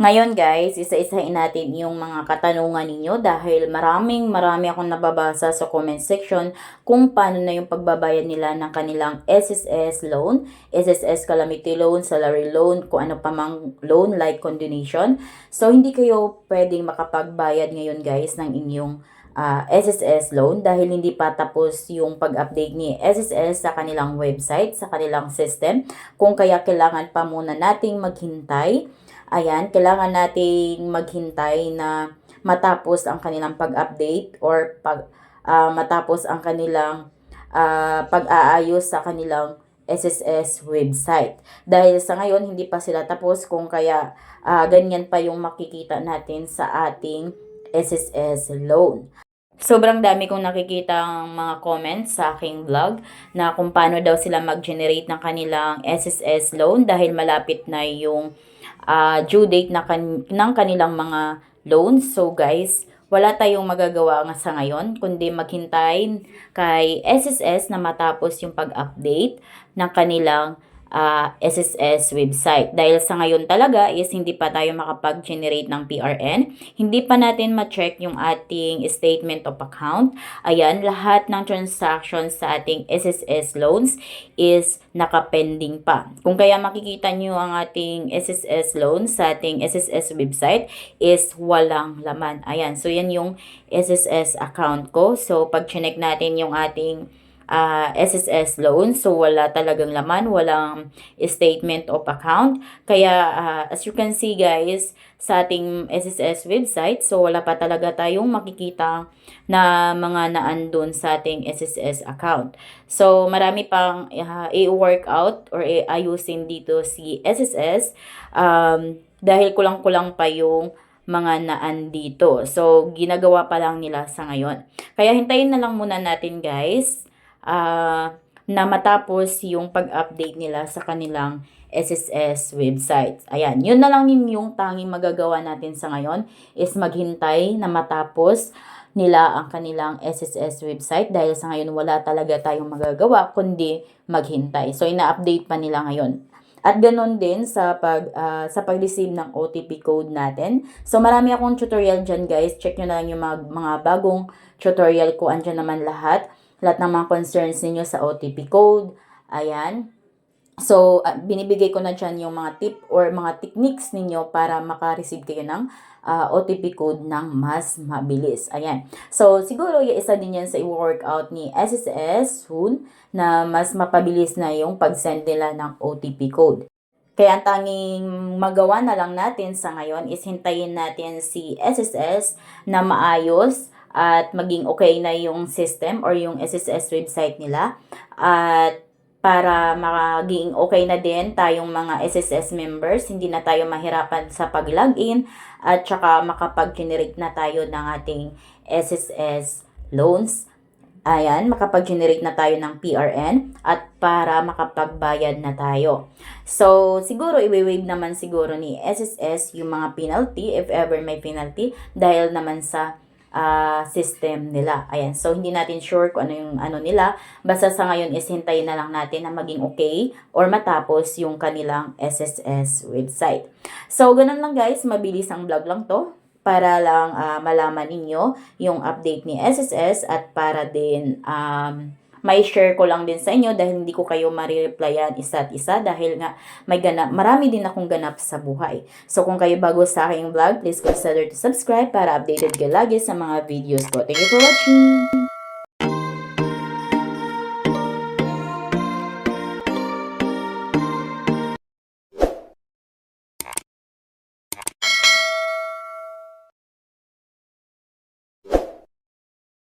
Ngayon guys, isa-isahin natin yung mga katanungan ninyo dahil maraming marami akong nababasa sa comment section kung paano na yung pagbabayad nila ng kanilang SSS loan, SSS calamity loan, salary loan, kung ano pa mang loan like continuation. So hindi kayo pwedeng makapagbayad ngayon guys ng inyong ah, SSS loan dahil hindi pa tapos yung pag-update ni SSS sa kanilang website, sa kanilang system. Kung kaya kailangan pa muna nating maghintay ayan, kailangan nating maghintay na matapos ang kanilang pag-update or pag ah, matapos ang kanilang ah, pag-aayos sa kanilang SSS website. Dahil sa ngayon, hindi pa sila tapos kung kaya ah, ganyan pa yung makikita natin sa ating SSS loan. Sobrang dami kong nakikita mga comments sa aking vlog na kung paano daw sila mag-generate ng kanilang SSS loan dahil malapit na yung ah, due date na kan- ng kanilang mga loans. So guys, wala tayong magagawa nga sa ngayon kundi maghintay kay SSS na matapos yung pag-update ng kanilang ah, SSS website. Dahil sa ngayon talaga is hindi pa tayo makapag-generate ng PRN. Hindi pa natin ma-check yung ating statement of account. Ayan, lahat ng transactions sa ating SSS loans is nakapending pa. Kung kaya makikita nyo ang ating SSS loans sa ating SSS website is walang laman. Ayan, so yan yung SSS account ko. So pag chinek natin yung ating ah, SSS loan. So, wala talagang laman, walang statement of account. Kaya, ah, as you can see guys, sa ating SSS website, so wala pa talaga tayong makikita na mga naandun sa ating SSS account. So, marami pang ah, i-work out or i-ayusin dito si SSS um, dahil kulang-kulang pa yung mga naan dito. So, ginagawa pa lang nila sa ngayon. Kaya hintayin na lang muna natin guys ah, na matapos yung pag-update nila sa kanilang SSS website. Ayan, yun na lang yun yung tanging magagawa natin sa ngayon is maghintay na matapos nila ang kanilang SSS website dahil sa ngayon wala talaga tayong magagawa kundi maghintay. So ina-update pa nila ngayon. At ganun din sa pag ah, sa pag-receive ng OTP code natin. So marami akong tutorial diyan guys. Check niyo na lang yung mga, mga bagong tutorial ko. Andiyan naman lahat. Lahat ng mga concerns ninyo sa OTP code. Ayan. So, ah, binibigay ko na dyan yung mga tip or mga techniques ninyo para maka-receive kayo ng ah, OTP code ng mas mabilis. Ayan. So, siguro yung isa din yan sa i-workout ni SSS soon na mas mapabilis na yung pag-send nila ng OTP code. Kaya ang tanging magawa na lang natin sa ngayon is hintayin natin si SSS na maayos at maging okay na yung system or yung SSS website nila. At para maging okay na din tayong mga SSS members, hindi na tayo mahirapan sa pag-login at saka makapag-generate na tayo ng ating SSS loans. Ayan, makapag-generate na tayo ng PRN at para makapagbayad na tayo. So, siguro i-waive naman siguro ni SSS yung mga penalty if ever may penalty dahil naman sa ah, system nila. Ayan, so hindi natin sure kung ano yung ano nila. Basta sa ngayon is hintayin na lang natin na maging okay or matapos yung kanilang SSS website. So, ganun lang guys, mabilis ang vlog lang to para lang ah, malaman ninyo yung update ni SSS at para din um, may share ko lang din sa inyo dahil hindi ko kayo marireplyan isa't isa dahil nga may ganap, marami din akong ganap sa buhay. So kung kayo bago sa aking vlog, please consider to subscribe para updated kayo lagi sa mga videos ko. Thank you for watching!